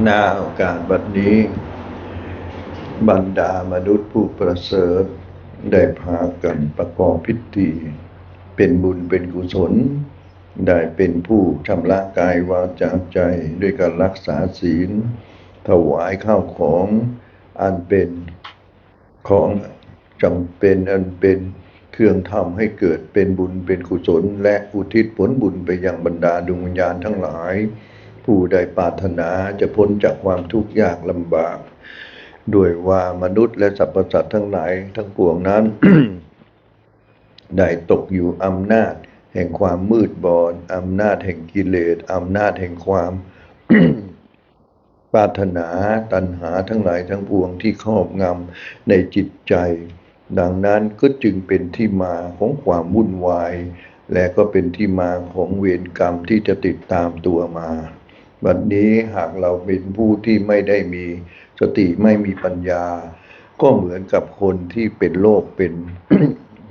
หน้าโอกาสบัดนี้ บรรดามนุษย์ผู้ประเสริฐได้พากันประกอบพิธี เป็นบุญเป็นกุศล ได้เป็นผู้ชำระกายวาจาใจด้วยการรักษาศีล ถวายข้าวของอันเป็นของจำเป็นอันเป็นเครื่องทำให้เกิดเป็นบุญเป็นกุศล และอุทิศผลบุญไปยังบรรดาดวงวิญญาณทั้งหลาย ผู้ใดปรารถนาจะพ้นจากความทุกข์ยากลำบาก ด้วยว่ามนุษย์และสรรพสัตว์ทั้งหลายทั้งปวงนั้น ได้ตกอยู่อำนาจ แห่งความมืดบอดอำนาจแห่งกิเลสอำนาจแห่งความปรารถนาตัณหาทั้งหลายทั้งปวงที่ครอบงำในจิตใจ ดังนั้นก็จึงเป็นที่มาของความวุ่นวาย และก็เป็นที่มาของเวรกรรมที่จะติดตามตัวมา บัดนี้หากเราเป็นผู้ที่ไม่ได้มีสติไม่มีปัญญา ก็เหมือนกับคนที่เป็นโรคเป็น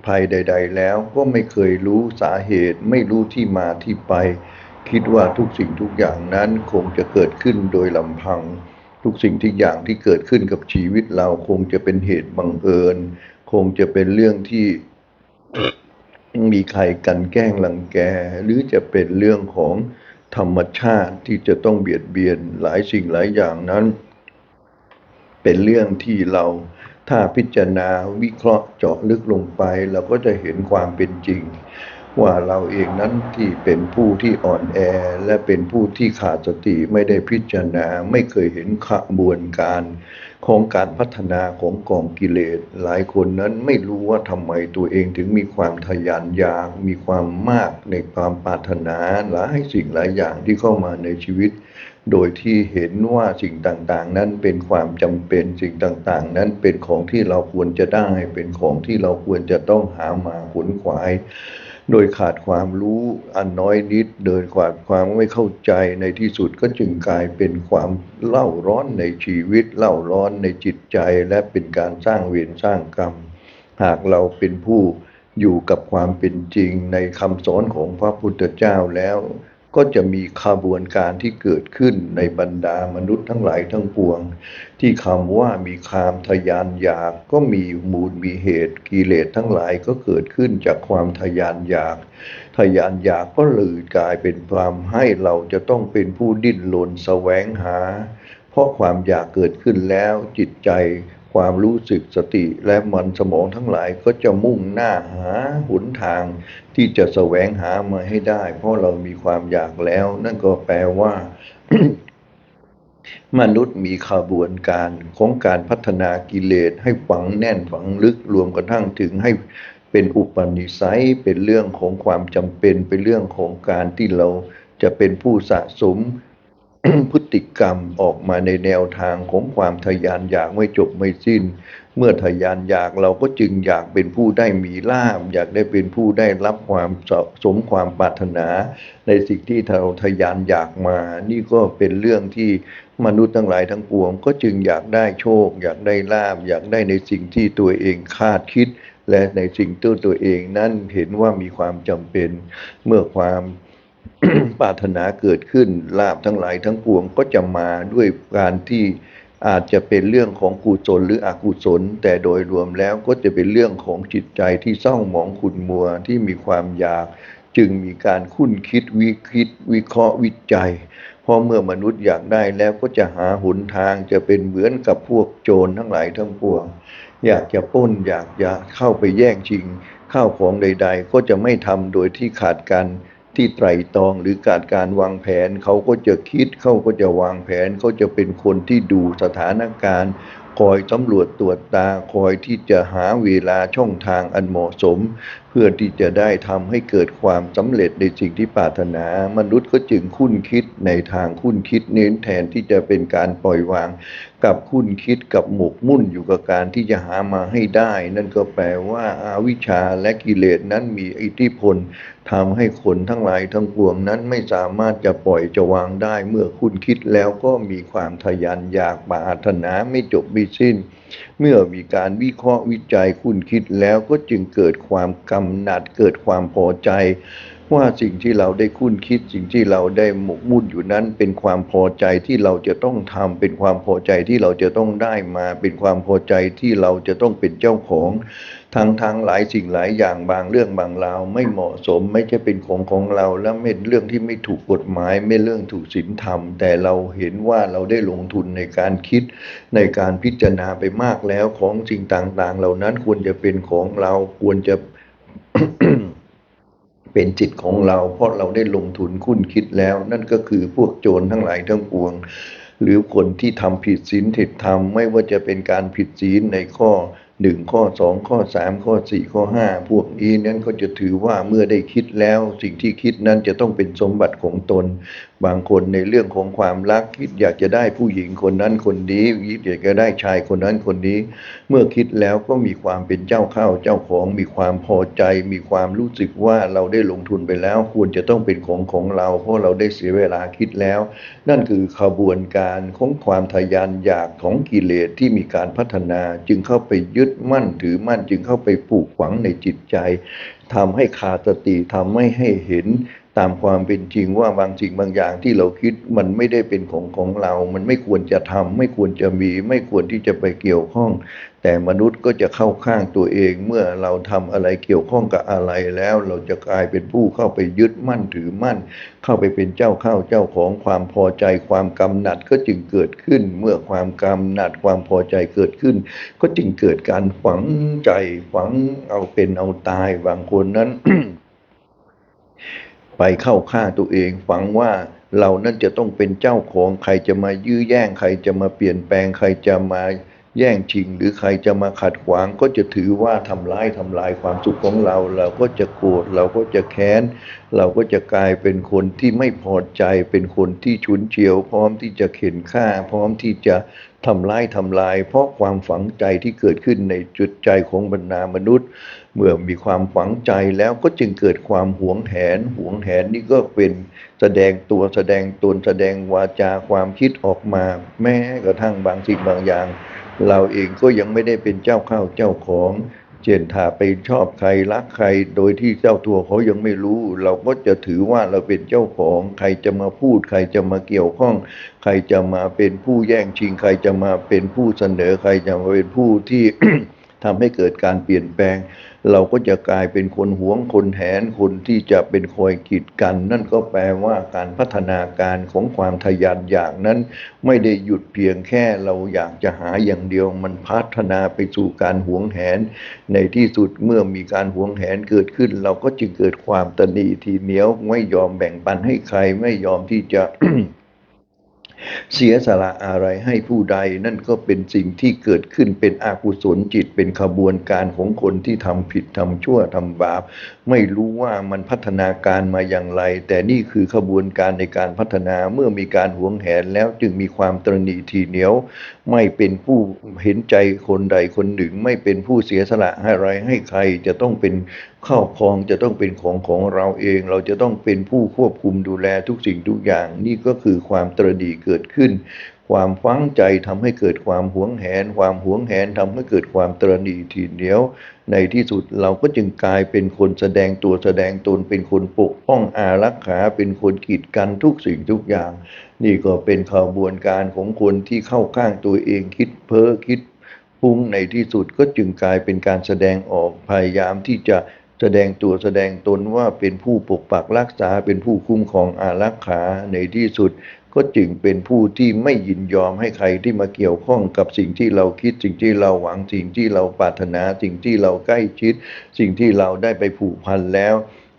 ภัยใด ๆ แล้วก็ไม่เคยรู้สาเหตุ ไม่รู้ที่มาที่ไป คิดว่าทุกสิ่งทุกอย่างนั้นคงจะเกิดขึ้นโดยลำพัง ทุกสิ่งทุกอย่างที่เกิดขึ้นกับชีวิตเราคงจะเป็นเหตุบังเอิญ คงจะเป็นเรื่องที่มีใครกันแกล้งรังแก หรือจะเป็นเรื่องของ ธรรมชาติที่จะต้องเบียดเบียนหลายสิ่งหลายอย่างนั้น เป็นเรื่องที่เราถ้าพิจารณาวิเคราะห์เจาะลึกลงไป เราก็จะเห็นความเป็นจริง ว่าเราเองนั้นที่เป็นผู้ที่อ่อนแอ และเป็นผู้ที่ขาดสติไม่ได้พิจารณาไม่เคยเห็นขบวนการ ของการพัฒนาของกองกิเลส หลายคนนั้นไม่รู้ว่าทำไมตัวเองถึงมีความทะยานอยากมีความมากในความปรารถนาหลายสิ่งหลายอย่างที่เข้ามาในชีวิต โดยที่เห็นว่าสิ่งต่างๆ นั้นเป็นความจำเป็นสิ่งต่างๆ นั้นเป็นของที่เราควรจะได้ เป็นของที่เราควรจะต้องหามาขวนขวาย โดยขาดความรู้อันน้อยนิด เดินขาดความไม่เข้าใจในที่สุดก็จึงกลายเป็นความเล่าร้อนในชีวิตเล่าร้อนในจิตใจและเป็นการสร้างเวรสร้างกรรม หากเราเป็นผู้อยู่กับความเป็นจริงในคำสอนของพระพุทธเจ้าแล้ว ก็จะมีขบวนการที่เกิดขึ้นในบรรดามนุษย์ทั้งหลายทั้งปวง ที่คำว่ามีความทะยานอยาก ก็มีมูลมีเหตุกิเลสทั้งหลายก็เกิดขึ้นจากความทะยานอยากทะยานอยากก็เลยกลายเป็นความให้เราจะต้องเป็นผู้ดิ้นรนแสวงหา เพราะความอยากเกิดขึ้นแล้วจิตใจ ความรู้สึกสติและมันสมองทั้งหลายก็จะมุ่งหน้าหาหนทางที่จะแสวงหามาให้ได้ เพราะเรามีความอยากแล้ว นั่นก็แปลว่า มนุษย์มีขบวนการของการพัฒนากิเลสให้ฝังแน่นฝังลึกรวมกระทั่งถึงให้เป็นอุปนิสัยเป็นเรื่องของความจำเป็นเป็นเรื่องของการที่เราจะเป็นผู้สะสม พฤติกรรมออกมาในแนวทางของความทะยานอยากไม่จบไม่สิ้น เมื่อทะยานอยากเราก็จึงอยากเป็นผู้ได้มีลาภอยากได้เป็นผู้ได้รับความสมความปรารถนา ในสิ่งที่เราทะยานอยากมา นี่ก็เป็นเรื่องที่มนุษย์ทั้งหลายทั้งปวง ก็จึงอยากได้โชค อยากได้ลาภอยากได้ในสิ่งที่ตัวเองคาดคิด และในสิ่งที่ตัวเองนั้นเห็นว่ามีความจำเป็นเมื่อความ ปรารถนาเกิดขึ้นลาบทั้งหลายทั้งปวงก็จะมาด้วยการที่อาจจะเป็นเรื่องของกุศลหรืออกุศล แต่โดยรวมแล้วก็จะเป็นเรื่องของจิตใจที่เศร้าหมองขุ่นมัวที่มีความอยาก จึงมีการคุ้นคิดวิคิด วิเคราะห์วิจัยเพราะเมื่อมนุษย์อยากได้แล้วก็จะหาหนทางจะเป็นเหมือนกับพวกโจรทั้งหลายทั้งปวง อยากจะป้นอยากจะเข้าไปแย่งชิงข้าวของใด ๆ ก็จะไม่ทำโดยที่ขาดการ ที่ไตรตรองหรือการการวางแผนเขาก็จะคิดเขาก็จะวางแผนเขาจะเป็นคนที่ดูสถานการณ์ คอยสำรวจตรวจตาคอยที่จะหาเวลาช่องทางอันเหมาะสม เพื่อที่จะได้ทำให้เกิดความสำเร็จในสิ่งที่ปรารถนา มนุษย์ก็จึงคุ้นคิดในทางคุ้นคิดเน้นแทนที่จะเป็นการปล่อยวาง กับคุ้นคิดกับหมกมุ่นอยู่กับการที่จะหามาให้ได้ นั่นก็แปลว่าอาวิชชาและกิเลสนั้นมีอิทธิพลทำให้คนทั้งหลายทั้งปวงนั้นไม่สามารถจะปล่อยจะวางได้ เมื่อคุณคิดแล้วก็มีความทะยานอยากปรารถนาไม่จบไม่สิ้น เมื่อมีการวิเคราะห์วิจัยคุณคิดแล้วก็จึงเกิดความกำหนัดเกิดความพอใจ ว่าสิ่งที่เราได้คุ้นคิดสิ่งที่เราได้หมกมุ่นอยู่นั้น เป็นความพอใจที่เราจะต้องทำเป็นความพอใจที่เราจะต้องได้มา เป็นความพอใจที่เราจะต้องเป็นเจ้าของทางทางหลายสิ่งหลายอย่างบางเรื่องบางราวไม่เหมาะสมไม่ใช่เป็นของของเรา และไม่เรื่องที่ไม่ถูกกฎหมาย ไม่เรื่องถูกศีลธรรม แต่เราเห็นว่าเราได้ลงทุนในการคิดในการพิจารณาไปมากแล้วของสิ่งต่างๆ เหล่านั้นควรจะเป็นของเราควรจะ เป็นจิตของเรา เพราะเราได้ลงทุนคุ้นคิดแล้ว นั่นก็คือพวกโจรทั้งหลายทั้งปวง หรือคนที่ทำผิดศีลผิดธรรมไม่ว่าจะเป็นการผิดศีลในข้อ หนึ่งข้อสองข้อสามข้อสี่ข้อห้าพวกนี้นั้นก็จะถือว่าเมื่อได้คิดแล้ว สิ่งที่คิดนั้นจะต้องเป็นสมบัติของตน บางคนในเรื่องของความรักคิดอยากจะได้ผู้หญิงคนนั้นคนนี้คิดอยากจะได้ชายคนนั้นคนนี้ เมื่อคิดแล้วก็มีความเป็นเจ้าเข้าเจ้าของมีความพอใจ มีความรู้สึกว่าเราได้ลงทุนไปแล้ว ควรจะต้องเป็นของของเรา เพราะเราได้เสียเวลาคิดแล้ว นั่นคือขบวนการของความทะยานอยากของกิเลสที่มีการพัฒนาจึงเข้าไปยึดมั่นถือมั่นจึงเข้าไปปลูกฝังในจิตใจทำให้ขาดสติทำไม่ให้เห็นตามความเป็นจริงว่าบางสิ่งบางอย่างที่เราคิดมันไม่ได้เป็นของของเรา มันไม่ควรจะทำไม่ควรจะมี ไม่ควรที่จะไปเกี่ยวข้อง แต่มนุษย์ก็จะเข้าข้างตัวเองเมื่อเราทำอะไรเกี่ยวข้องกับอะไรแล้ว เราจะกลายเป็นผู้เข้าไปยึดมั่นถือมั่น เข้าไปเป็นเจ้าเข้าเจ้าของความพอใจความกำหนัดก็จึงเกิดขึ้น เมื่อความกำหนัดความพอใจเกิดขึ้น ก็จึงเกิดการฝังใจฝังเอาเป็นเอาตายบางคนนั้น ไปเข้าข้างตัวเองฝังว่าเรานั่นจะต้องเป็นเจ้าของใครจะมายื้อแย่งใครจะมาเปลี่ยนแปลงใครจะมา แย่งชิงหรือใครจะมาขัดขวางก็จะถือว่าทำร้ายทำลายความสุขของเรา เราก็จะโกรธเราก็จะแค้น เราก็จะกลายเป็นคนที่ไม่พอใจเป็นคนที่ฉุนเฉียว พร้อมที่จะเข็นฆ่า พร้อมที่จะทำร้ายทำลาย เพราะความฝังใจที่เกิดขึ้นในจุดใจของบรรดามนุษย์ เมื่อมีความฝังใจแล้วก็จึงเกิดความหวงแหน หวงแหนนี่ก็เป็นแสดงตัวแสดงตนแสดงวาจาความคิดออกมา แม้กระทั่งบางสิ่งบางอย่าง เราเองก็ยังไม่ได้เป็นเจ้าข้าวเจ้าของเช่นถ้าไปชอบใครรักใคร โดยที่เจ้าตัวเขายังไม่รู้ เราก็จะถือว่าเราเป็นเจ้าของ ใครจะมาพูด ใครจะมาเกี่ยวข้อง ใครจะมาเป็นผู้แย่งชิง ใครจะมาเป็นผู้เสนอ ใครจะมาเป็นผู้ที่ทำให้เกิดการเปลี่ยนแปลง เราก็จะกลายเป็นคนหวงคนแหนคนที่จะเป็นคอยกีดกัน นั่นก็แปลว่าการพัฒนาการของความทะยานอยากนั้น ไม่ได้หยุดเพียงแค่เราอยากจะหาอย่างเดียว มันพัฒนาไปสู่การหวงแหน ในที่สุดเมื่อมีการหวงแหนเกิดขึ้น เราก็จึงเกิดความตนีทีเหนียวไม่ยอมแบ่งปันให้ใครไม่ยอมที่จะ เสียสละอะไรให้ผู้ใดนั่นก็เป็นสิ่งที่เกิดขึ้นเป็นอากุศลจิตเป็นขบวนการของคนที่ทำผิดทำชั่วทำบาปไม่รู้ว่ามันพัฒนาการมาอย่างไร แต่นี่คือขบวนการในการพัฒนาเมื่อมีการหวงแหนแล้วจึงมีความตรณีทีเหนียว ไม่เป็นผู้เห็นใจคนใดคนหนึ่ง ไม่เป็นผู้เสียสละให้ไรให้ใครจะต้องเป็นข้าวของจะต้องเป็นของของเราเอง เราจะต้องเป็นผู้ควบคุมดูแลทุกสิ่งทุกอย่าง นี่ก็คือความตรณีเกิดขึ้นความฟังใจทำให้เกิดความหวงแหน ความหวงแหนทำให้เกิดความตรณีทีเหนียว ในที่สุดเราก็จึงกลายเป็นคนแสดงตัวแสดงตนเป็นคนปกป้องอารักขาเป็นคนกีดกันทุกสิ่งทุกอย่าง นี่ก็เป็นขบวนการของคนที่เข้าข้างตัวเองคิดเพ้อคิดพุ่งในที่สุดก็จึงกลายเป็นการแสดงออกพยายามที่จะแสดงตัวแสดงตนว่าเป็นผู้ปกปักรักษาเป็นผู้คุ้มครองอารักขาในที่สุด ก็จึงเป็นผู้ที่ไม่ยินยอมให้ใครที่มาเกี่ยวข้องกับสิ่งที่เราคิด สิ่งที่เราหวังสิ่งที่เราปรารถนา สิ่งที่เราใกล้ชิด สิ่งที่เราได้ไปผูกพันแล้ว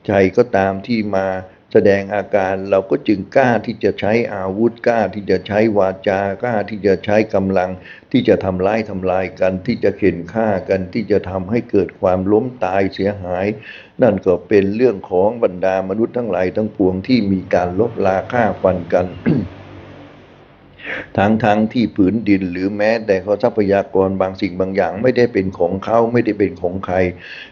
ใจก็ตามที่มาแสดงอาการเราก็จึงกล้าที่จะใช้อาวุธกล้าที่จะใช้วาจากล้าที่จะใช้กำลัง ที่จะทำร้ายทำลายกันที่จะเข็นฆ่ากันที่จะทำให้เกิดความล้มตายเสียหาย นั่นก็เป็นเรื่องของบรรดามนุษย์ทั้งหลายทั้งปวงที่มีการลบลาฆ่าฟันกัน ทั้งทั้งที่ผืนดินหรือแม้แต่เขาทรัพยากรบางสิ่งบางอย่าง ไม่ได้เป็นของเขาไม่ได้เป็นของใคร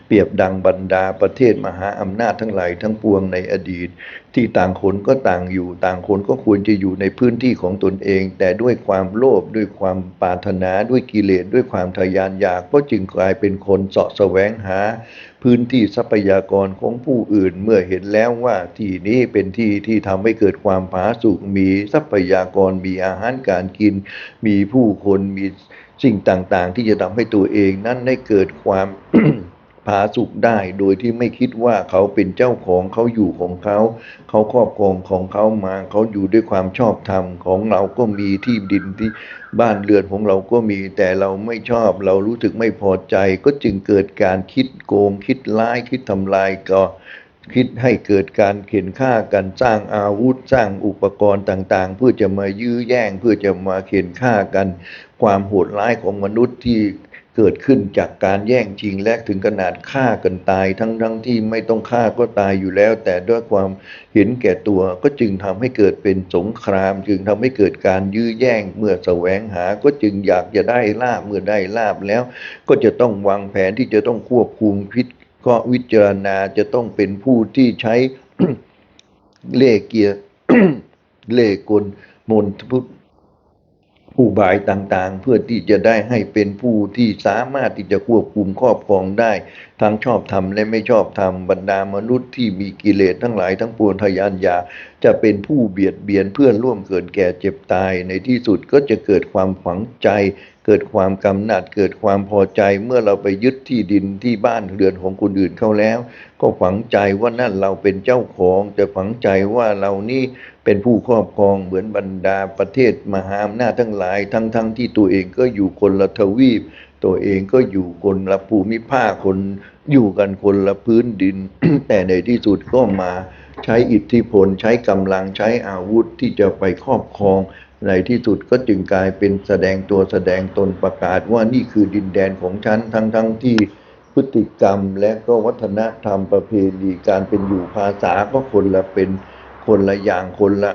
เปรียบดังบรรดาประเทศมหาอำนาจทั้งหลายทั้งปวงในอดีต ที่ต่างคนก็ต่างอยู่ ต่างคนก็ควรจะอยู่ในพื้นที่ของตนเอง แต่ด้วยความโลภด้วยความปรารถนาด้วยกิเลสด้วยความทะยานอยากก็จึงกลายเป็นคนเสาะแสวงหา พื้นที่ทรัพยากรของผู้อื่นเมื่อเห็นแล้วว่าที่นี้เป็นที่ที่ทำให้เกิดความผาสุกมีทรัพยากรมีอาหารการกิน มีผู้คนมีสิ่งต่างๆ ที่จะทำให้ตัวเองนั้นได้เกิดความ ผาสุกได้โดยที่ไม่คิดว่าเขาเป็นเจ้าของเขาอยู่ของเขา เขาครอบครองของเขามาเขาอยู่ด้วยความชอบธรรมของเราก็มีที่ดินที่บ้านเรือนของเราก็มี แต่เราไม่ชอบเรารู้สึกไม่พอใจ ก็จึงเกิดการคิดโกง คิดร้ายคิดทำลายก็คิดให้เกิดการเข็นฆ่ากันสร้างอาวุธสร้างอุปกรณ์ต่างๆ เพื่อจะมายื้อแย่งเพื่อจะมาเข็นฆ่ากัน ความโหดร้ายของมนุษย์ที่ เกิดขึ้นจากการแย่งชิงและถึงขนาดฆ่ากันตาย ทั้งๆที่ไม่ต้องฆ่าก็ตายอยู่แล้ว แต่ด้วยความเห็นแก่ตัวก็จึงทำให้เกิดเป็นสงคราม จึงทำให้เกิดการยื้อแย่งเมื่อแสวงหาก็จึงอยากจะได้ลาบเมื่อได้ลาบแล้ว ก็จะต้องวางแผนที่จะต้องควบคุมพิษก็วิจารณาจะต้องเป็นผู้ที่ใช้เล่เกียร์เล่กลมนพุทธ ผู้บายต่างๆ เพื่อที่จะได้ให้เป็นผู้ที่สามารถที่จะควบคุมครอบครองได้ ทั้งชอบธรรมและไม่ชอบธรรมบรรดามนุษย์ที่มีกิเลสทั้งหลายทั้งปวงทยานยา จะเป็นผู้เบียดเบียนเพื่อนร่วมเกิดแก่เจ็บตายในที่สุดก็จะเกิดความฝังใจ เกิดความกำหนัด เกิดความพอใจเมื่อเราไปยึดที่ดินที่บ้านเรือนของคนอื่นเข้าแล้ว ก็ฝังใจว่านั่นเราเป็นเจ้าของแต่ฝังใจว่าเรานี่ เป็นผู้ครอบครองเหมือนบรรดาประเทศมหาอำนาจทั้งหลาย ทั้งๆทที่ตัวเองก็อยู่คนละทวีป ตัวเองก็อยู่คนละภูมิภาคคนอยู่กันคนละพื้นดิน แต่ในที่สุดก็มาใช้อิทธิพลใช้กำลังใช้อาวุธที่จะไปครอบครอง ในที่สุดก็จึงกลายเป็นแสดงตัวแสดงตนประกาศว่านี่คือดินแดนของฉันทั้งๆทที่พฤติกรรมและก็วัฒนธรรมประเพณีการเป็นอยู่ภาษาก็คนละเป็น คนละอย่างคนละ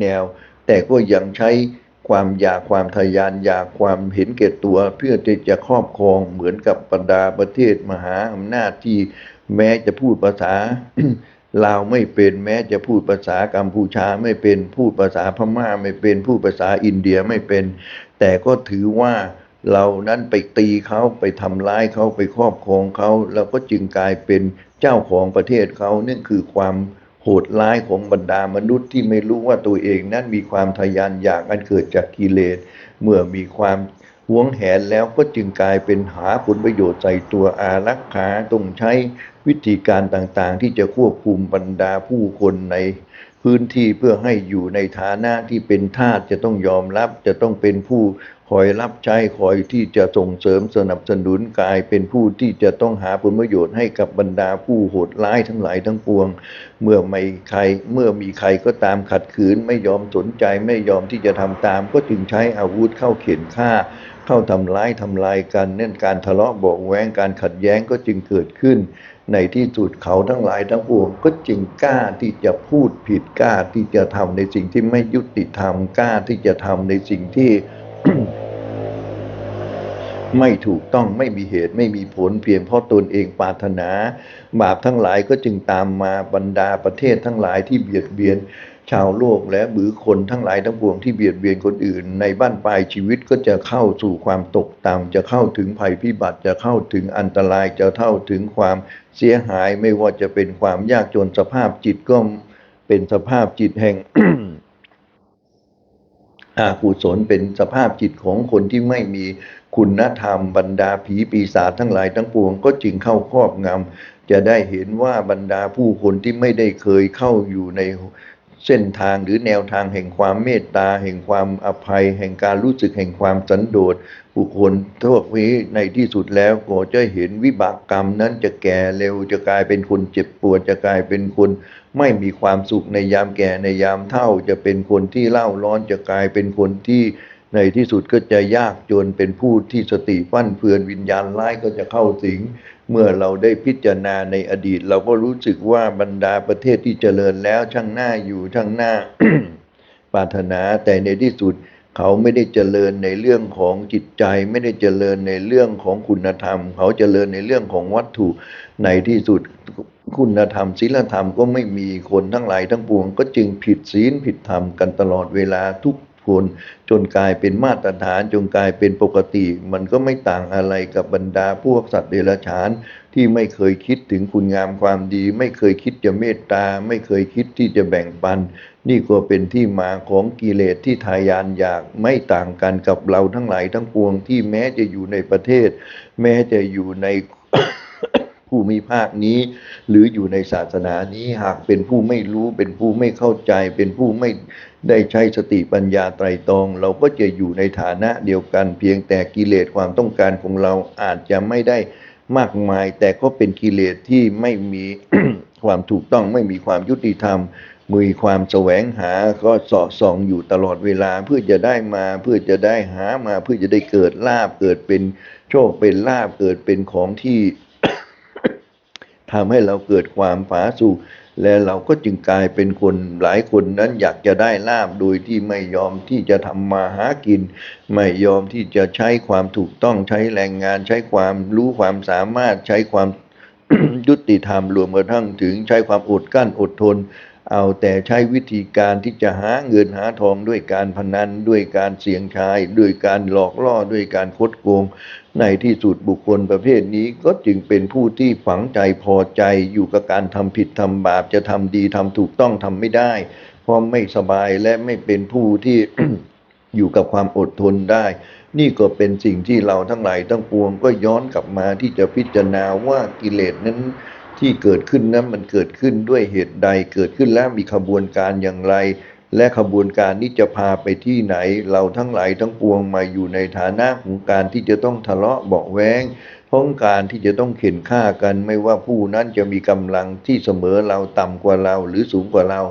แนว แต่ก็ยังใช้ความอยากความทะยานอยากความเห็นแก่ตัว เพื่อที่จะครอบครองเหมือนกับบรรดาประเทศมหาอำนาจที่แม้จะพูดภาษาลาวไม่เป็นแม้จะพูดภาษากัมพูชาไม่เป็นพูดภาษาพม่าไม่เป็นพูดภาษาอินเดียไม่เป็น แต่ก็ถือว่าเรานั้นไปตีเขาไปทำร้ายเขาไปครอบครองเขาแล้วก็จึงกลายเป็นเจ้าของประเทศเขานั่นคือความ โหดร้ายของบรรดามนุษย์ที่ไม่รู้ว่าตัวเองนั้นมีความทะยานอยากอันเกิดจากกิเลส เมื่อมีความหวงแหนแล้วก็จึงกลายเป็นหาผลประโยชน์ใส่ตัวอารักขาต้องใช้วิธีการต่างๆ ที่จะควบคุมบรรดาผู้คนใน พื้นที่เพื่อให้อยู่ในฐานะที่เป็นทาสจะต้องยอมรับ จะต้องเป็นผู้คอยรับใช้คอยที่จะส่งเสริมสนับสนุนกายเป็นผู้ที่จะต้องหาผลประโยชน์ให้กับบรรดาผู้โหดร้ายทั้งหลายทั้งปวง เมื่อไม่ใครเมื่อมีใครก็ตามขัดขืน ไม่ยอมสนใจไม่ยอมที่จะทำตาม ก็จึงใช้อาวุธเข้าเข็นฆ่า เข้าทำร้ายทำลายกันเนั่นการทะเลาะเบาแว้งการขัดแย้งก็จึงเกิดขึ้น ในที่สุดเขาทั้งหลายทั้งปวงก็จึงกล้าที่จะพูดผิดกล้าที่จะทำในสิ่งที่ไม่ยุติธรรมกล้าที่จะทำในสิ่งที่ ไม่ถูกต้องไม่มีเหตุไม่มีผลเพียงเพราะตนเองปรารถนา บาปทั้งหลายก็จึงตามมาบรรดาประเทศทั้งหลายที่เบียดเบียน ชาวโลกและบือคนทั้งหลายทั้งปวงที่เบียดเบียนคนอื่น ในบ้านปลายชีวิตก็จะเข้าสู่ความตกต่ำจะเข้าถึงภัยพิบัติจะเข้าถึงอันตรายจะเข้าถึงความเสียหายไม่ว่าจะเป็นความยากจนสภาพจิตก็เป็นสภาพจิตแห่งอากุศลเป็นสภาพจิตของคนที่ไม่มีคุณธรรมบรรดาผีปีศาจทั้งหลายทั้งปวงก็จึงเข้าครอบงำจะได้เห็นว่าบรรดาผู้คนที่ไม่ได้เคยเข้าอยู่ใน เส้นทางหรือแนวทางแห่งความเมตตา แห่งความอภัย แห่งการรู้สึกแห่งความสันโดษบุคคลทวนี้ในที่สุดแล้วก็จะเห็นวิบากกรรมนั้นจะแก่เร็วจะกลายเป็นคนเจ็บปวดจะกลายเป็นคนไม่มีความสุขในยามแก่ในยามเฒ่า จะเป็นคนที่เล่าร้อนจะกลายเป็นคนที่ในที่สุดก็จะยากจนเป็นผู้ที่สติฟั่นเฟือนวิญญาณร้ายก็จะเข้าสิง เมื่อเราได้พิจารณาในอดีต เราก็รู้สึกว่าบรรดาประเทศที่เจริญแล้วช่างหน้าอยู่ช่างหน้าปรารถนาแต่ในที่สุดเขาไม่ได้เจริญในเรื่องของจิตใจ ไม่ได้เจริญในเรื่องของคุณธรรม เขาเจริญในเรื่องของวัตถุในที่สุดคุณธรรมศีลธรรมก็ไม่มีคนทั้งหลายทั้งปวง ก็จึงผิดศีลผิดธรรมกันตลอดเวลาทุก คน จนกลายเป็นมาตรฐานจนกลายเป็นปกติ มันก็ไม่ต่างอะไรกับบรรดาพวกสัตว์เดรัจฉาน ที่ไม่เคยคิดถึงคุณงามความดี ไม่เคยคิดจะเมตตา ไม่เคยคิดที่จะแบ่งปัน นี่ก็เป็นที่มาของกิเลสที่ทายานอยากไม่ต่างกันกับเราทั้งหลายทั้งปวงที่แม้จะอยู่ในประเทศ แม้จะอยู่ใน ภูมิภาคนี้ หรืออยู่ในศาสนานี้หากเป็นผู้ไม่รู้เป็นผู้ไม่เข้าใจ เป็นผู้ไม่ได้ใช้สติปัญญาไตรตรอง เราก็จะอยู่ในฐานะเดียวกัน เพียงแต่กิเลสความต้องการของเราอาจจะไม่ได้มากมาย แต่ก็เป็นกิเลสที่ไม่มีความถูกต้องไม่มีความยุติธรรมมีความแสวงหาก็สาะส่องอยู่ตลอดเวลาเพื่อจะได้มาเพื่อจะได้หามาเพื่อจะได้เกิดลาบเกิดเป็นโชคเป็นลาบเกิดเป็นของที่ ทำให้เราเกิดความผาสุกและเราก็จึงกลายเป็นคนหลายคนนั้นอยากจะได้ลาบโดยที่ไม่ยอมที่จะทำมาหากิน ไม่ยอมที่จะใช้ความถูกต้องใช้แรงงาน ใช้ความรู้ความสามารถใช้ความยุติธรรมรวมกระทั่งถึงใช้ความอดกั้นอดทน เอาแต่ใช้วิธีการที่จะหาเงินหาทองด้วยการพนันด้วยการเสี่ยงทาย ด้วยการหลอกล่อด้วยการคดโกง ในที่สุดบุคคลประเภทนี้ก็จึงเป็นผู้ที่ฝังใจพอใจอยู่กับการทำผิดทำบาปจะทำดีทำถูกต้องทำไม่ได้เพราะไม่สบายและไม่เป็นผู้ที่อยู่กับความอดทนได้ นี่ก็เป็นสิ่งที่เราทั้งหลายทั้งปวงก็ย้อนกลับมาที่จะพิจารณาว่ากิเลสนั้น ที่เกิดขึ้นนั้นมันเกิดขึ้นด้วยเหตุใดเกิดขึ้นแล้วมีขบวนการอย่างไร และขบวนการนี้จะพาไปที่ไหน เราทั้งหลายทั้งปวงมาอยู่ในฐานะของการที่จะต้องทะเลาะเบาะแว้งของการที่จะต้องเข็นฆ่ากันไม่ว่าผู้นั้นจะมีกำลังที่เสมอเราต่ำกว่าเราหรือสูงกว่าเรา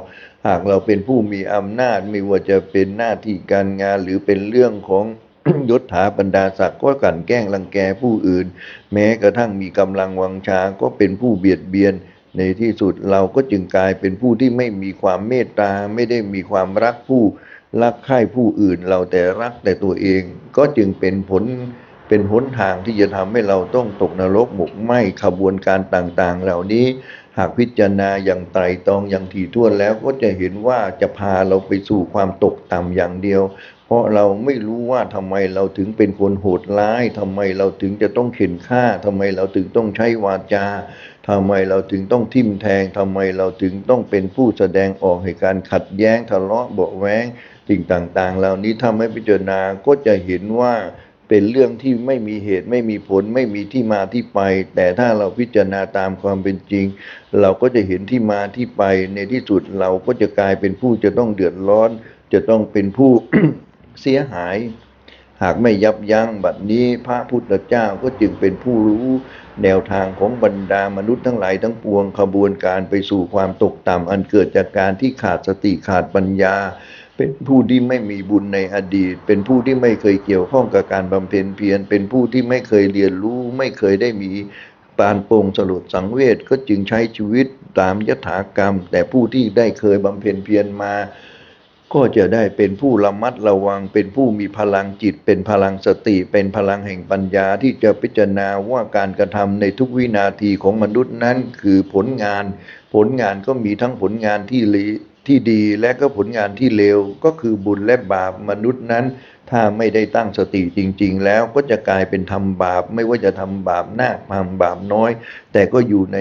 หากเราเป็นผู้มีอำนาจไม่ว่าจะเป็นหน้าที่การงานหรือเป็นเรื่องของ ยศถาบรรดาศักดิ์ก็กลั่นแกล้งรังแกผู้อื่น แม้กระทั่งมีกำลังวังชาก็เป็นผู้เบียดเบียน ในที่สุดเราก็จึงกลายเป็นผู้ที่ไม่มีความเมตตาไม่ได้มีความรักผู้รักใคร่ผู้อื่น เราแต่รักแต่ตัวเอง ก็จึงเป็นผลเป็นหนทางที่จะทำให้เราต้องตกนรกหมกไหมขบวนการต่างๆ เหล่านี้หากพิจารณาอย่างไตรตรองอย่างถี่ถ้วนแล้วก็จะเห็นว่าจะพาเราไปสู่ความตกต่ำอย่างเดียว ราะเราไม่รู้ว่าทำไมเราถึงเป็นคนโหดร้ายทำไมเราถึงจะต้องเข็นฆ่าทำไมเราถึงต้องใช้วาจาทำไมเราถึงต้องทิ่มแทงทำไมเราถึงต้องเป็นผู้แสดงออกให้การขัดแย้งทะเลาะเบาะแว้งสิ่งต่างๆ เหล่านี้ทำให้พิจารณาก็จะเห็นว่าเป็นเรื่องที่ไม่มีเหตุไม่มีผลไม่มีที่มาที่ไป แต่ถ้าเราพิจารณาตามความเป็นจริง เราก็จะเห็นที่มาที่ไปในที่สุดเราก็จะกลายเป็นผู้จะต้องเดือดร้อน จะต้องเป็นผู้ เสียหาย หากไม่ยับยั้งบัดนี้พระพุทธเจ้าก็จึงเป็นผู้รู้แนวทางของบรรดามนุษย์ทั้งหลายทั้งปวงขบวนการไปสู่ความตกต่ำอันเกิดจากการที่ขาดสติขาดปัญญา เป็นผู้ที่ไม่มีบุญในอดีต เป็นผู้ที่ไม่เคยเกี่ยวข้องกับการบำเพ็ญเพียรเป็นผู้ที่ไม่เคยเรียนรู้ ไม่เคยได้มีปานโปร่งสลดสังเวชก็จึงใช้ชีวิตตามยถากรรม แต่ผู้ที่ได้เคยบำเพ็ญเพียรมา ก็จะได้เป็นผู้ระมัดระวัง เป็นผู้มีพลังจิต เป็นพลังสติ เป็นพลังแห่งปัญญาที่จะพิจารณาว่าการกระทำในทุกวินาทีของมนุษย์นั้นคือผลงาน ผลงานก็มีทั้งผลงานที่ที่ดีและก็ผลงานที่เลวก็คือบุญและบาปมนุษย์นั้น ถ้าไม่ได้ตั้งสติจริง ๆ แล้วก็จะกลายเป็นทำบาป ไม่ว่าจะทำบาปหน้าทำบาปน้อย แต่ก็อยู่ใน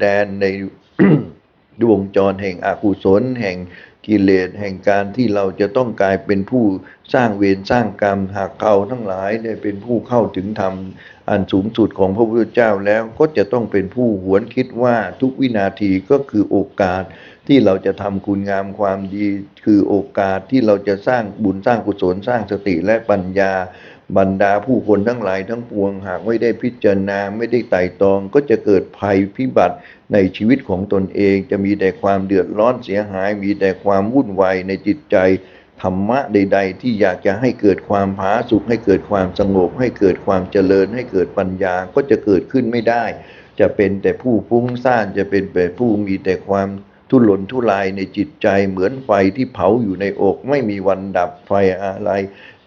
แดนใน ดวงจรแห่งอกุศล แห่งกิเลสแห่งการที่เราจะต้องกลายเป็นผู้สร้างเวรสร้างกรรมหากเขาทั้งหลายได้เป็นผู้เข้าถึงธรรมอันสูงสุดของพระพุทธเจ้าแล้วก็จะต้องเป็นผู้หวนคิดว่าทุกวินาทีก็คือโอกาสที่เราจะทำคุณงามความดี คือโอกาสที่เราจะสร้างบุญสร้างกุศลสร้างสติและปัญญา บรรดาผู้คนทั้งหลายทั้งปวงหากไม่ได้พิจารณาไม่ได้ไต่ตรองก็จะเกิดภัยพิบัติในชีวิตของตนเอง จะมีแต่ความเดือดร้อนเสียหาย มีแต่ความวุ่นวายในจิตใจธรรมะใด ๆ ที่อยากจะให้เกิดความผาสุกให้เกิดความสงบ ให้เกิดความเจริญ ให้เกิดปัญญาก็จะเกิดขึ้นไม่ได้ จะเป็นแต่ผู้ฟุ้งซ่านจะเป็นแต่ผู้มีแต่ความทุรนทุรายในจิตใจเหมือนไฟที่เผาอยู่ในอกไม่มีวันดับไฟอะไร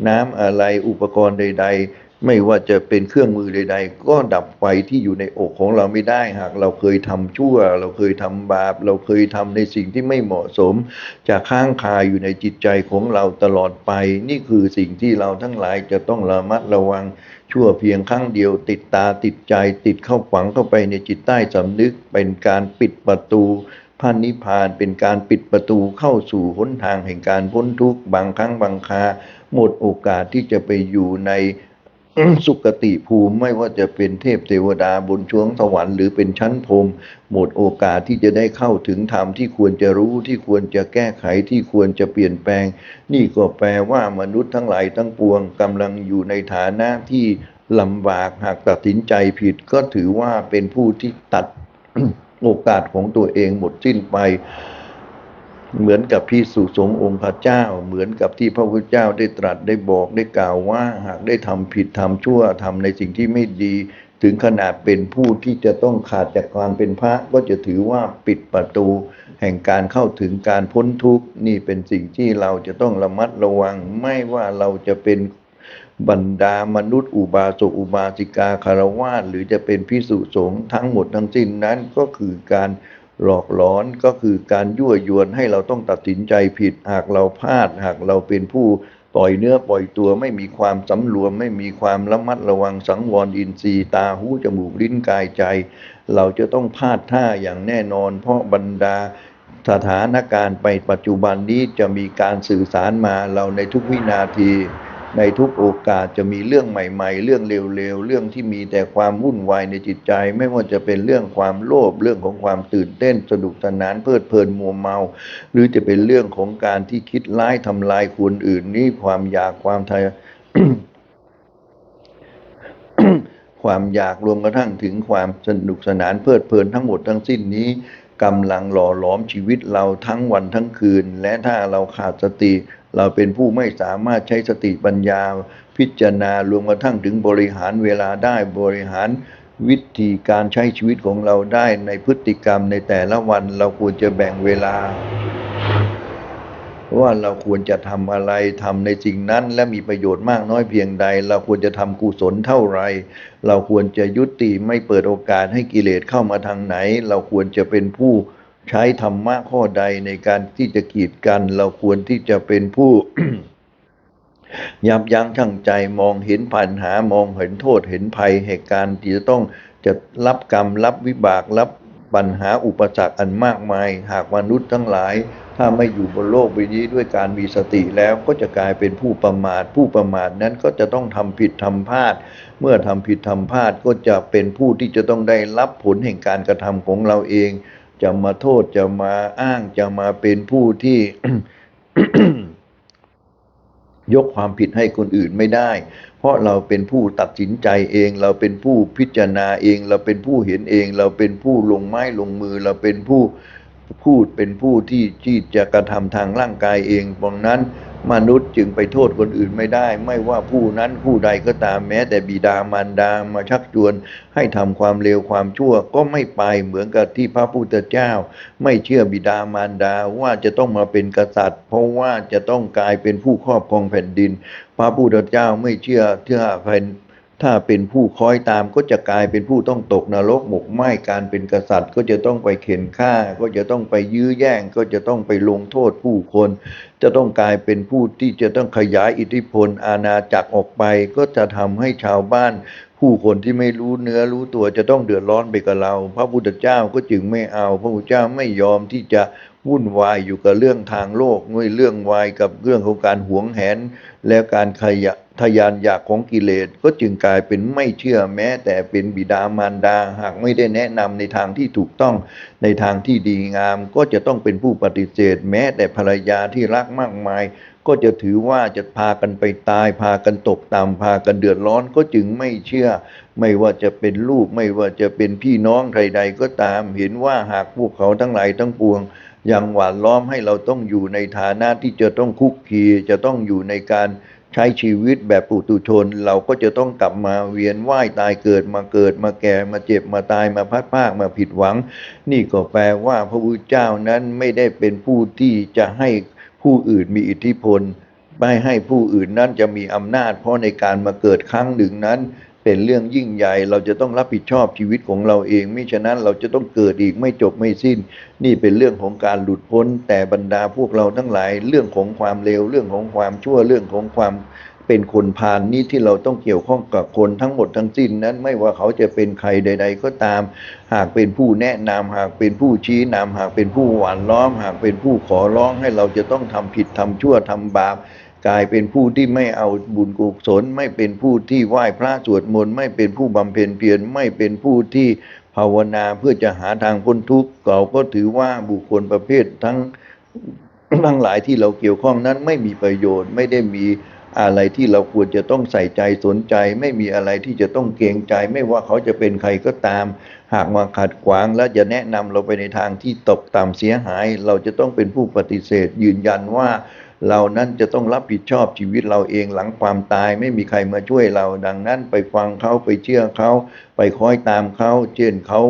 น้ำอะไรอุปกรณ์ใด ๆ ไม่ว่าจะเป็นเครื่องมือใด ๆ ก็ดับไฟที่อยู่ในอกของเราไม่ได้ หากเราเคยทำชั่ว เราเคยทำบาป เราเคยทำในสิ่งที่ไม่เหมาะสม จะค้างคาอยู่ในจิตใจของเราตลอดไป นี่คือสิ่งที่เราทั้งหลายจะต้องระมัดระวังชั่วเพียงครั้งเดียวติดตาติดใจติดเข้าฝังเข้าไปในจิตใต้สำนึกเป็นการปิดประตูพระนิพพานเป็นการปิดประตูเข้าสู่หนทางแห่งการพ้นทุกข์บางครั้งบางคา หมดโอกาสที่จะไปอยู่ในสุคติภูมิไม่ว่าจะเป็นเทพเทวดาบนช่วงสวรรค์หรือเป็นชั้นพรมหมดโอกาสที่จะได้เข้าถึงธรรมที่ควรจะรู้ที่ควรจะแก้ไขที่ควรจะเปลี่ยนแปลง นี่ก็แปลว่ามนุษย์ทั้งหลายทั้งปวงกำลังอยู่ในฐานะที่ลำบากหากตัดสินใจผิดก็ถือว่าเป็นผู้ที่ตัดโอกาสของตัวเองหมดสิ้นไป เหมือนกับพิสุสงฆ์องค์พระเจ้า เหมือนกับที่พระพุทธเจ้าได้ตรัสได้บอกได้กล่าวว่าหากได้ทำผิดทำชั่วทำในสิ่งที่ไม่ดี ถึงขนาดเป็นผู้ที่จะต้องขาดจากความเป็นพระก็จะถือว่าปิดประตู แห่งการเข้าถึงการพ้นทุกข์นี่เป็นสิ่งที่เราจะต้องระมัดระวัง ไม่ว่าเราจะเป็นบรรดามนุษย์อุบาสกอุบาสิกาคารวาสหรือจะเป็นพิสุสงฆ์ทั้งหมดทั้งสิ้นนั้นก็คือการ หลอกหลอนก็คือการยั่วยวนให้เราต้องตัดสินใจผิด หากเราพลาด หากเราเป็นผู้ปล่อยเนื้อปล่อยตัวไม่มีความสำรวม ไม่มีความระมัดระวังสังวรอินทรีย์ตาหูจมูกลิ้นกายใจ เราจะต้องพลาดท่าอย่างแน่นอน เพราะบรรดาสถานการณ์ไปปัจจุบันนี้จะมีการสื่อสารมาเราในทุกวินาที ในทุกโอกาสจะมีเรื่องใหม่ ๆ เรื่องเร็วๆ เรื่องที่มีแต่ความวุ่นวายในจิตใจ ไม่ว่าจะเป็นเรื่องความโลภเรื่องของความตื่นเต้นสนุกสนานเพลิดเพลินมัวเมา หรือจะเป็นเรื่องของการที่คิดร้ายทำลายคนอื่นนี่ความอยากความทะความอยากรวมกระทั่งถึงความสนุกสนานเพลิดเพลินทั้งหมดทั้งสิ้นนี้กำลังหล่อหลอมชีวิตเราทั้งวันทั้งคืน และถ้าเราขาดสติ เราเป็นผู้ไม่สามารถใช้สติปัญญา พิจารณารวมกระทั่งถึงบริหารเวลาได้บริหารวิธีการใช้ชีวิตของเราได้ในพฤติกรรมในแต่ละวันเราควรจะแบ่งเวลา ว่าเราควรจะทำอะไรทำในสิ่งนั้นและมีประโยชน์มากน้อยเพียงใด เราควรจะทำกุศลเท่าไร เราควรจะยุติไม่เปิดโอกาสให้กิเลสเข้ามาทางไหน เราควรจะเป็นผู้ ใช้ธรรมะข้อใดในการที่จะกีดกัน เราควรที่จะเป็นผู้ ยับยั้งชั่งใจมองเห็นปัญหามองเห็นโทษเห็นภัยเหตุการณ์ที่จะต้องจะรับกรรมรับวิบากรับปัญหาอุปสรรคอันมากมาย หากมนุษย์ทั้งหลาย ถ้าไม่อยู่บนโลกใบนี้ด้วยการมีสติแล้วก็จะกลายเป็นผู้ประมาท ผู้ประมาทนั้นก็จะต้องทำผิดทำพลาด เมื่อทำผิดทำพลาดก็จะเป็นผู้ที่จะต้องได้รับผลแห่งการกระทำของเราเอง จะมาโทษจะมาอ้างจะมาเป็นผู้ที่ ยกความผิดให้คนอื่นไม่ได้ เพราะเราเป็นผู้ตัดสินใจเอง เราเป็นผู้พิจารณาเอง เราเป็นผู้เห็นเอง เราเป็นผู้ลงไม้ลงมือ เราเป็นผู้ พูดเป็นผู้ที่ที่จะกระทำทางร่างกายเองดังนั้นมนุษย์จึงไปโทษคนอื่นไม่ได้ ไม่ว่าผู้นั้นผู้ใดก็ตามแม้ แต่บิดามารดามาชักชวน ให้ทำความเลวความชั่วก็ไม่ไปเหมือนกับที่พระพุทธเจ้า ไม่เชื่อบิดามารดาว่าจะต้องมาเป็นกษัตริย์ เพราะว่าจะต้องกลายเป็นผู้ครอบครองแผ่นดิน พระพุทธเจ้าไม่เชื่อถ้าแผ่น ถ้าเป็นผู้คอยตามก็จะกลายเป็นผู้ต้องตกนรกหมกไหม้การเป็นกษัตริย์ ก็จะต้องไปเข็นฆ่า ก็จะต้องไปยื้อแย่ง ก็จะต้องไปลงโทษผู้คน จะต้องกลายเป็นผู้ที่จะต้องขยายอิทธิพลอาณาจักรออกไป ก็จะทำให้ชาวบ้าน ผู้คนที่ไม่รู้เนื้อรู้ตัวจะต้องเดือดร้อนไปกับเรา พระพุทธเจ้าก็จึงไม่เอา พระพุทธเจ้าไม่ยอมที่จะวุ่นวายอยู่กับเรื่องทางโลกด้วยเรื่องวายกับเรื่องของการหวงแหน และการขยะ ทยานอยากของกิเลสก็จึงกลายเป็นไม่เชื่อแม้ แต่เป็นบิดามารดาหากไม่ได้แนะนำในทางที่ถูกต้องในทางที่ดีงาม ก็จะต้องเป็นผู้ปฏิเสธ แม้แต่ภรรยาที่รักมากมาย ก็จะถือว่าจะพากันไปตาย พากันตกต่ำพากันเดือดร้อนก็จึงไม่เชื่อ ไม่ว่าจะเป็นลูกไม่ว่าจะเป็นพี่น้องใครๆก็ตาม เห็นว่าหากพวกเขาทั้งหลายทั้งปวงยังหวานล้อมให้เราต้องอยู่ในฐานะที่จะต้องคุกคีจะต้องอยู่ในการ ใช้ชีวิตแบบปุตุชน เราก็จะต้องกลับมาเวียนว่ายตายเกิดมาเกิดมาแก่มาเจ็บมาตายมาพัดภาคมาผิดหวัง นี่ก็แปลว่าพระพุทธเจ้านั้นไม่ได้เป็นผู้ที่จะให้ผู้อื่นมีอิทธิพลไม่ให้ผู้อื่นนั้นจะมีอำนาจ เพราะในการมาเกิดครั้งหนึ่งนั้น เป็นเรื่องยิ่งใหญ่เราจะต้องรับผิดชอบชีวิตของเราเองไม่ฉะนั้นเราจะต้องเกิดอีกไม่จบไม่สิ้น นี่เป็นเรื่องของการหลุดพ้น แต่บรรดาพวกเราทั้งหลายเรื่องของความเลวเรื่องของความชั่วเรื่องของความเป็นคนพาลนี่ที่เราต้องเกี่ยวข้องกับคนทั้งหมดทั้งสิ้นนั้นไม่ว่าเขาจะเป็นใครใด ๆ ก็ตาม หากเป็นผู้แนะนำหากเป็นผู้ชี้นำหากเป็นผู้หวานล้อม หากเป็นผู้ขอร้องให้เราจะต้องทำผิดทำชั่วทำบาป กลายเป็นผู้ที่ไม่เอาบุญกุศล ไม่เป็นผู้ที่ไหว้พระสวดมนต์ไม่เป็นผู้บำเพ็ญเพียรไม่เป็นผู้ที่ภาวนาเพื่อจะหาทางพ้นทุกข์เราก็ถือว่าบุคคลประเภททั้งทั้งหลายที่เราเกี่ยวข้องนั้นไม่มีประโยชน์ ไม่ได้มีอะไรที่เราควรจะต้องใส่ใจสนใจ ไม่มีอะไรที่จะต้องเกรงใจ ไม่ว่าเขาจะเป็นใครก็ตาม หากมาขัดขวางและจะแนะนำเราไปในทางที่ตกต่ำเสียหาย เราจะต้องเป็นผู้ปฏิเสธ ยืนยันว่า เรานั้นจะต้องรับผิดชอบชีวิตเราเองหลังความตายไม่มีใครมาช่วยเรา ดังนั้นไปฟังเขาไปเชื่อเขาไปคอยตามเขาเช่นเขา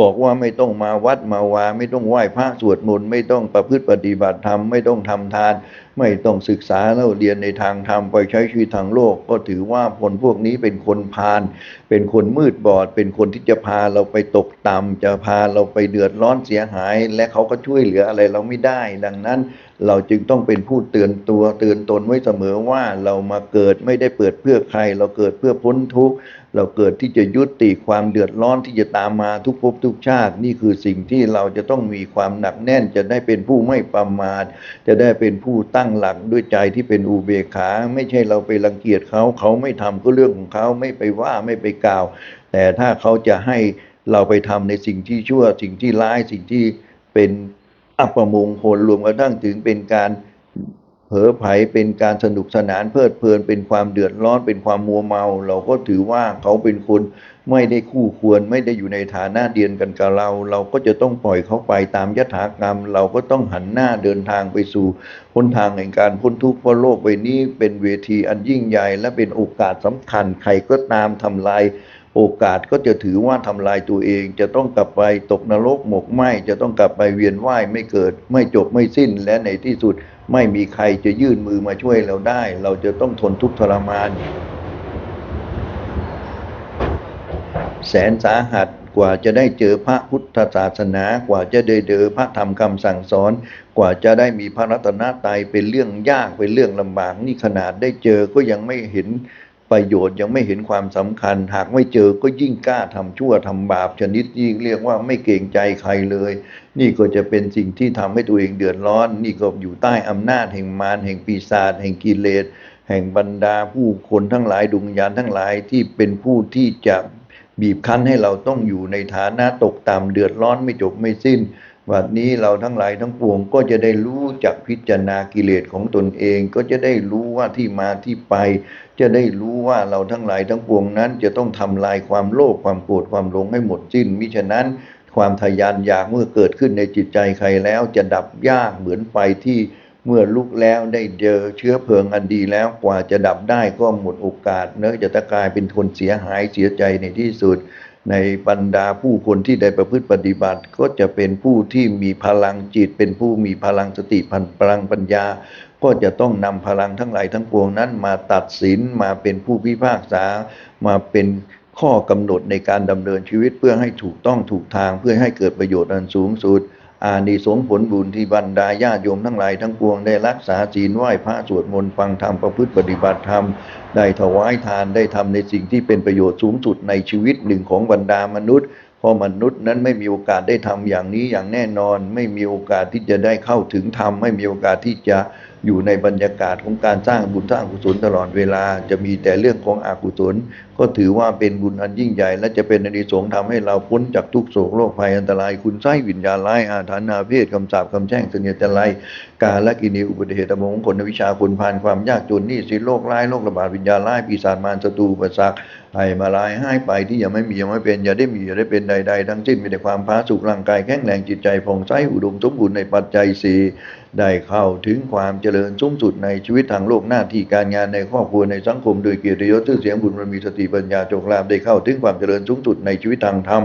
บอกว่าไม่ต้องมาวัดมาวา ไม่ต้องไหว้พระสวดมนต์ไม่ต้องประพฤติปฏิบัติธรรมไม่ต้องทำทาน ไม่ต้องศึกษาแล้วเรียนในทางธรรมไปใช้ชีวิตทางโลก ก็ถือว่าคนพวกนี้เป็นคนพาลเป็นคนมืดบอด เป็นคนที่จะพาเราไปตกต่ำจะพาเราไปเดือดร้อนเสียหาย และเขาก็ช่วยเหลืออะไรเราไม่ได้ ดังนั้น เราจึงต้องเป็นผู้เตือนตัวเตือนตนไว้เสมอว่าเรามาเกิดไม่ได้เปิดเพื่อใคร เราเกิดเพื่อพ้นทุกข์เราเกิดที่จะยุติความเดือดร้อนที่จะตามมาทุกภพทุกชาติ นี่คือสิ่งที่เราจะต้องมีความหนักแน่น จะได้เป็นผู้ไม่ประมาทจะได้เป็นผู้ตั้งหลักด้วยใจที่เป็นอุเบกขา ไม่ใช่เราไปรังเกียจเขาเขาไม่ทำก็เรื่องของเขาไม่ไปว่าไม่ไปกล่าว แต่ถ้าเขาจะให้เราไปทำในสิ่งที่ชั่วสิ่งที่ร้ายสิ่งที่เป็น อัปมงคลรวมกระทั่งถึงเป็นการเผลอไผเป็นการสนุกสนานเพลิดเพลินเป็นความเดือดร้อนเป็นความมัวเมา เราก็ถือว่าเขาเป็นคนไม่ได้คู่ควรไม่ได้อยู่ในฐานะเดียนกันกับเรา เราก็จะต้องปล่อยเขาไปตามยถากรรม เราก็ต้องหันหน้าเดินทางไปสู่หนทางแห่งการพ้นทุกข์เพราะโลกใบนี้เป็นเวทีอันยิ่งใหญ่และเป็นโอกาสสำคัญใครก็ตามทำลาย โอกาสก็จะถือว่าทำลายตัวเอง จะต้องกลับไปตกนรกหมกไหมจะต้องกลับไปเวียนว่ายไม่เกิด ไม่จบไม่สิ้นและในที่สุดไม่มีใครจะยื่นมือมาช่วยเราได้ เราจะต้องทนทุกข์ทรมาน แสนสาหัสกว่าจะได้เจอพระพุทธศาสนากว่าจะได้เจอพระธรรมคำสั่งสอน กว่าจะได้มีพระรัตนตรัยเป็นเรื่องยากเป็นเรื่องลำบากนี่ขนาดได้เจอก็ยังไม่เห็น ประโยชน์ยังไม่เห็นความสำคัญ หากไม่เจอก็ยิ่งกล้าทำชั่วทำบาปชนิดยิ่เรียกว่าไม่เกรงใจใครเลย นี่ก็จะเป็นสิ่งที่ทำให้ตัวเองเดือดร้อน นี่ก็อยู่ใต้อำนาจแห่งมารแห่งปีศาจแห่งกิเลสแห่งบรรดาผู้คนทั้งหลายดวงวิญญาณทั้งหลายที่เป็นผู้ที่จะบีบคั้นให้เราต้องอยู่ในฐานะตกต่ำเดือดร้อนไม่จบไม่สิ้น วันนี้เราทั้งหลายทั้งปวงก็จะได้รู้จักพิจารณากิเลสของตนเอง ก็จะได้รู้ว่าที่มาที่ไป จะได้รู้ว่าเราทั้งหลายทั้งปวงนั้น จะต้องทำลายความโลภความโกรธความหลงให้หมดสิ้นมิฉะนั้น ความทะยานอยากเมื่อเกิดขึ้นในจิตใจใครแล้วจะดับยากเหมือนไฟที่เมื่อลุกแล้วได้เจอเชื้อเพลิงอันดีแล้วกว่าจะดับได้ก็หมดโอกาสเนื้อะจะกลายเป็นคนเสียหายเสียใจในที่สุด ในบรรดาผู้คนที่ได้ประพฤติปฏิบัติ ก็จะเป็นผู้ที่มีพลังจิต เป็นผู้มีพลังสติพันพลังปัญญา ก็จะต้องนำพลังทั้งหลายทั้งปวงนั้นมาตัดสินมาเป็นผู้พิพากษา มาเป็นข้อกำหนดในการดำเนินชีวิตเพื่อให้ถูกต้องถูกทางเพื่อให้เกิดประโยชน์อันสูงสุด อานิสงส์ผลบุญที่บรรดาญาติโยมทั้งหลายทั้งปวงได้รักษาศีลไหว้พระสวดมนต์ฟังธรรมประพฤติปฏิบัติธรรม ได้ถวายทานได้ทำในสิ่งที่เป็นประโยชน์สูงสุดในชีวิตหนึ่งของบรรดามนุษย์เพราะมนุษย์นั้นไม่มีโอกาสได้ทำอย่างนี้อย่างแน่นอน ไม่มีโอกาสที่จะได้เข้าถึงธรรมไม่มีโอกาสที่จะ อยู่ในบรรยากาศของการสร้างบุญสร้างกุศลตลอดเวลา จะมีแต่เรื่องของอกุศล ก็ถือว่าเป็นบุญอันยิ่งใหญ่ และจะเป็นอนิสงส์ทำให้เราพ้นจากทุกโศกโรคภัยอันตราย คุณไส้วิญญาณร้ายอาถรรพ์อาเพศคำสาปคำแช่งเสนียดจันไรกาและกินีอุบัติเหตุมงคลวิชาคุณพานความยากจนหนี่สินโรคร้ายโรคระบาดวิญญาณร้ายปีศาจมารศัตรูอุปสรรค ให้มาลายให้ไปที่ยังไม่มียังไม่เป็นอย่าได้มีอย่าได้เป็นใด ๆ ทั้งสิ้นมีแต่ความพาสุขร่างกายแข็งแรงจิตใจผ่องใสอุดมสมบูรณ์ในปัจจัยสี่ได้เข้าถึงความเจริญสูงสุดในชีวิตทางโลกหน้าที่การงานในครอบครัวในสังคมโดยเกียรติยศชื่อเสียงบุญบารมีสติปัญญาโชคลาภได้เข้าถึงความเจริญสูงสุดในชีวิตทางธรรม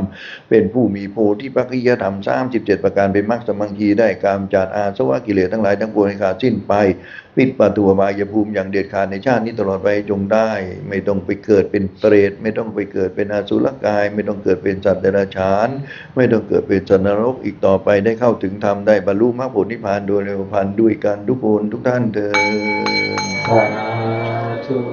เป็นผู้มีโพธิปัจจยธรรม37ประการเป็นมรรคสมังคีได้กามจัดอาสวะกิเลสทั้งหลายทั้งปวงให้ขาดสิ้นไป ปิดประตูอบายภูมิอย่างเด็ดขาดในชาตินี้ตลอดไปจงได้ ไม่ต้องไปเกิดเป็นเปรต ไม่ต้องไปเกิดเป็นอสุรกาย ไม่ต้องเกิดเป็นสัตว์เดรัจฉาน ไม่ต้องเกิดเป็นสัตว์นรกอีกต่อไปได้เข้าถึงธรรมได้บรรลุมรรคผลนิพพานโดยเร็วพันด้วยกันทุกคนทุกท่านเถิดสาธุ